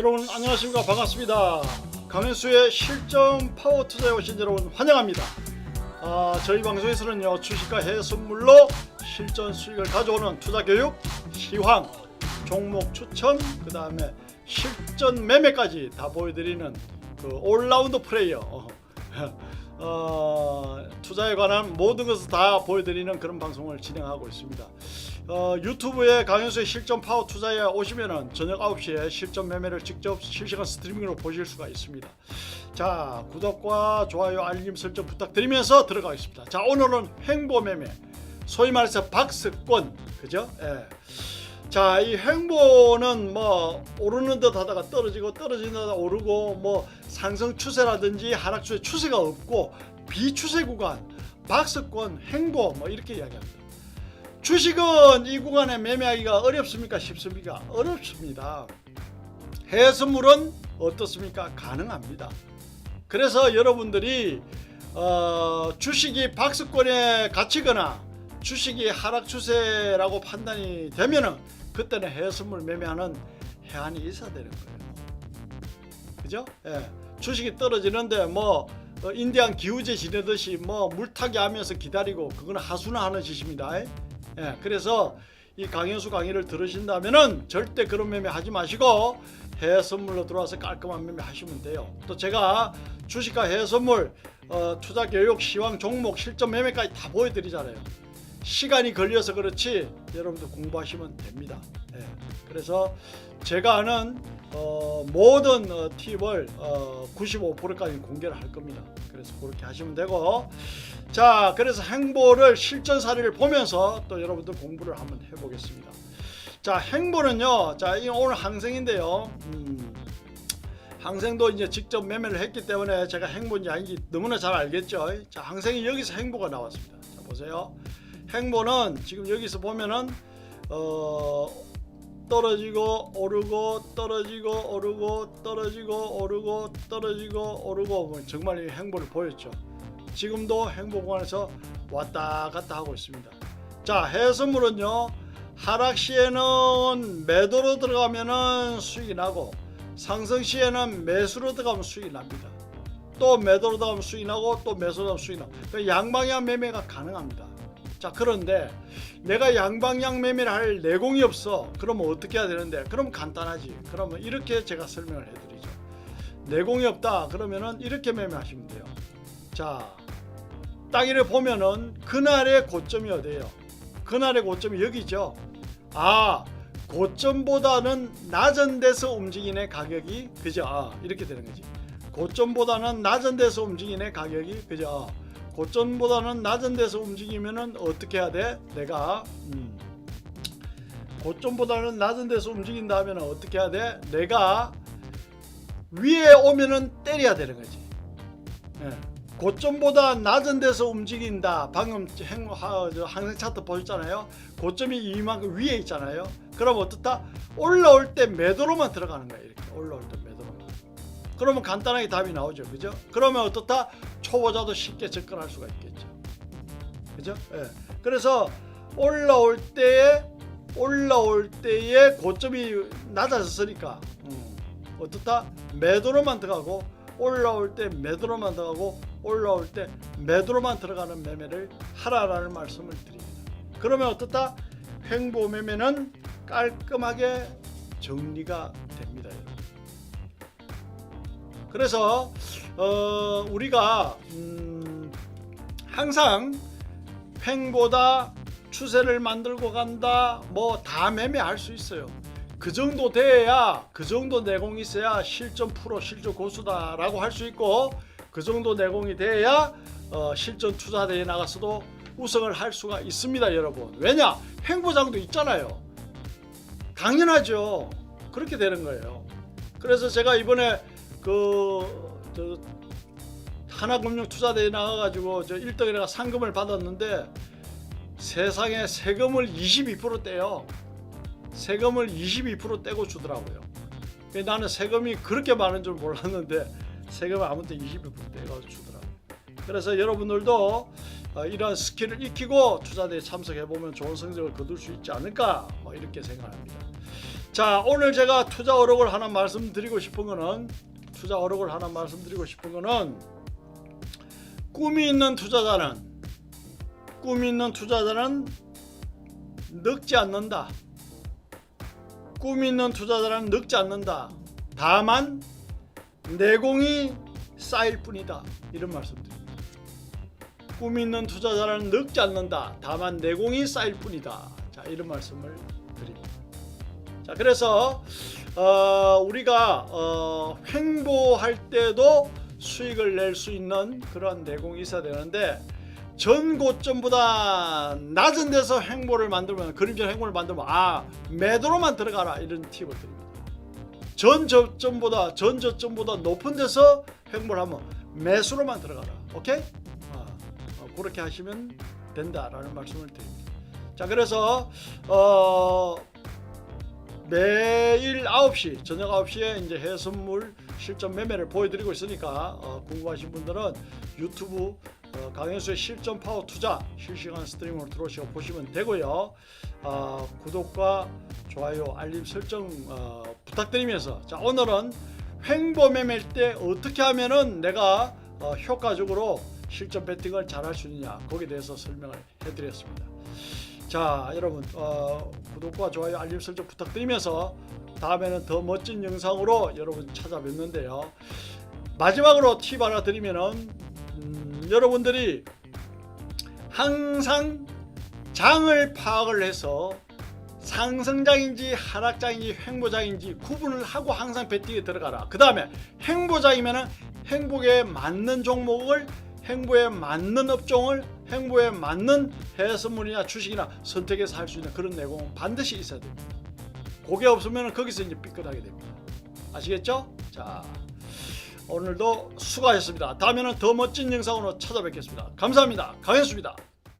여러분 안녕하십니까 반갑습니다. 강현수의 실전 파워 투자에 오신 여러분 환영합니다. 아, 저희 방송에서는요 주식과 해외 선물로 실전 수익을 가져오는 투자 교육, 시황, 종목 추천, 그 다음에 실전 매매까지 다 보여드리는 그 올라운드 플레이어. 어, 어, 투자에 관한 모든 것을 다 보여드리는 그런 방송을 진행하고 있습니다. 어, 유튜브에 강현수의 실전 파워 투자에 오시면은 저녁 9시에 실전 매매를 직접 실시간 스트리밍으로 보실 수가 있습니다. 자, 구독과 좋아요, 알림 설정 부탁드리면서 들어가겠습니다. 자, 오늘은 행보 매매. 소위 말해서 박스권. 그죠? 예. 자, 이 행보는 뭐 오르는 듯 하다가 떨어지고 떨어지는 듯 오르고 뭐 상승 추세라든지 하락 추세 추세가 없고 비추세 구간, 박스권, 행보 뭐 이렇게 이야기합니다. 주식은 이 구간에 매매하기가 어렵습니까? 쉽습니까? 어렵습니다. 해외 선물은 어떻습니까? 가능합니다. 그래서 여러분들이 어, 주식이 박스권에 갇히거나 주식이 하락 추세라고 판단이 되면은 그때는 해외 선물 매매하는 해안이 있어야 되는 거예요. 그죠? 예. 주식이 떨어지는데 뭐 어, 인디안 기우제 지내듯이 뭐 물타기 하면서 기다리고 그거는 하순화하는 짓입니다. 예. 그래서 이 강현수 강의를 들으신다면은 절대 그런 매매 하지 마시고 해외 선물로 들어와서 깔끔한 매매 하시면 돼요. 또 제가 주식과 해외 선물 어, 투자 교육 시황 종목 실전 매매까지 다 보여드리잖아요. 시간이 걸려서 그렇지 여러분들 공부하시면 됩니다. 예. 그래서 제가 아는 어, 모든 어, 팁을 어, 95%까지 공개를 할 겁니다. 그래서 그렇게 하시면 되고 자 그래서 행보를 실전 사례를 보면서 또 여러분들 공부를 한번 해보겠습니다. 자 행보는요 자이 오늘 항생인데요. 음, 항생도 이제 직접 매매를 했기 때문에 제가 행보인지 아닌지 너무나 잘 알겠죠. 자 항생이 여기서 행보가 나왔습니다. 자 보세요. 행보는 지금 여기서 보면은 어 떨어지고 오르고 떨어지고 오르고 떨어지고 오르고 떨어지고 오르고 뭐 정말 이 행보를 보였죠. 지금도 행보 구간에서 왔다 갔다 하고 있습니다. 자 해선물은요 하락 시에는 매도로 들어가면은 수익이 나고 상승 시에는 매수로 들어가면 수익이 납니다. 또 매도로 들어가면 수익이 나고 또 매수로 들어가면 수익이 나고 그 양방향 매매가 가능합니다. 자 그런데 내가 양방향 매매를 할 내공이 없어. 그러면 어떻게 해야 되는데? 그럼 간단하지. 그러면 이렇게 제가 설명을 해드리죠. 내공이 없다. 그러면은 이렇게 매매하시면 돼요. 자딱 이래 보면은 그날의 고점이 어디예요? 그날의 고점이 여기죠. 아 고점보다는 낮은 데서 움직이는 가격이. 그죠? 아, 이렇게 되는 거지. 고점보다는 낮은 데서 움직이는 가격이. 그죠 고점보다는 낮은 데서 움직이면은 어떻게 해야 돼? 내가 음, 고점보다는 낮은 데서 움직인다면 어떻게 해야 돼? 내가 위에 오면은 때려야 되는 거지. 예. 고점보다 낮은 데서 움직인다. 방금 행, 하, 저 항생 차트 보셨잖아요. 고점이 이만큼 위에 있잖아요. 그럼 어떻다? 올라올 때 매도로만 들어가는 거야. 이렇게 올라올 때 매도로만. 그러면 간단하게 답이 나오죠. 그죠? 그러면 어떻다? 초보자도 쉽게 접근할 수가 있겠죠. 그죠? 예. 그래서 올라올 때에 올라올 때에 고점이 낮아졌으니까 음, 어떻다? 매도로만 들어가고 올라올 때 매도로만 들어가고 올라올 때 매도로만 들어가는 매매를 하라라는 말씀을 드립니다. 그러면 어떻다? 횡보 매매는 깔끔하게 정리가 됩니다. 그래서 어, 우리가 음, 항상 횡보다 추세를 만들고 간다 뭐 다 매매할 수 있어요. 그 정도 돼야 그 정도 내공이 있어야 실전 프로 실전 고수다 라고 할 수 있고 그 정도 내공이 돼야 어, 실전 투자대에 나가서도 우승을 할 수가 있습니다 여러분. 왜냐? 횡보장도 있잖아요. 당연하죠. 그렇게 되는 거예요. 그래서 제가 이번에 그저 하나금융투자대에 나가가지고 저 1등에 내가 상금을 받았는데 세상에 세금을 22% 떼요. 세금을 22% 떼고 주더라고요. 나는 세금이 그렇게 많은 줄 몰랐는데 세금을 아무튼 22% 떼고 주더라고요. 그래서 여러분들도 어, 이러한 스킬을 익히고 투자대에 참석해 보면 좋은 성적을 거둘 수 있지 않을까 뭐 이렇게 생각합니다. 자 오늘 제가 투자 어록을 하나 말씀드리고 싶은 거는 투자 어록을 하나 말씀드리고 싶은 거는 꿈이 있는 투자자는 꿈이 있는 투자자는 늙지 않는다. 꿈이 있는 투자자는 늙지 않는다. 다만 내공이 쌓일 뿐이다. 이런 말씀드립니다. 꿈이 있는 투자자는 늙지 않는다. 다만 내공이 쌓일 뿐이다. 자 이런 말씀을 드립니다. 자 그래서 어, 우리가 어, 횡보할 때도 수익을 낼 수 있는 그런 내공이 있어야 되는데 전 고점보다 낮은 데서 횡보를 만들면 그림자 횡보를 만들면 아 매도로만 들어가라 이런 팁을 드립니다. 전 저점보다 전 저점보다 높은 데서 횡보를 하면 매수로만 들어가라. 오케이? 아, 어, 그렇게 하시면 된다라는 말씀을 드립니다. 자 그래서 어, 매일 9시 저녁 9시에 이제 해선물 실전 매매를 보여드리고 있으니까 어, 궁금하신 분들은 유튜브 어, 강현수의 실전 파워 투자 실시간 스트리밍으로 들어오시고 보시면 되고요. 어, 구독과 좋아요 알림 설정 어, 부탁드리면서 자 오늘은 횡보 매매일 때 어떻게 하면은 내가 어, 효과적으로 실전 배팅을 잘할 수 있느냐 거기에 대해서 설명을 해드렸습니다. 자 여러분 어, 구독과 좋아요 알림 설정 부탁드리면서 다음에는 더 멋진 영상으로 여러분 찾아뵙는데요. 마지막으로 팁 하나 드리면은 음, 여러분들이 항상 장을 파악을 해서 상승장인지 하락장인지 횡보장인지 구분을 하고 항상 배팅에 들어가라. 그 다음에 횡보장이면은 행복에 맞는 종목을 행보에 맞는 업종을 행보에 맞는 해선물이나 주식이나 선택해서 할 수 있는 그런 내공은 반드시 있어야 됩니다. 그게 없으면 거기서 이제 삐끗하게 됩니다. 아시겠죠? 자, 오늘도 수고하셨습니다. 다음에는 더 멋진 영상으로 찾아뵙겠습니다. 감사합니다. 강현수입니다.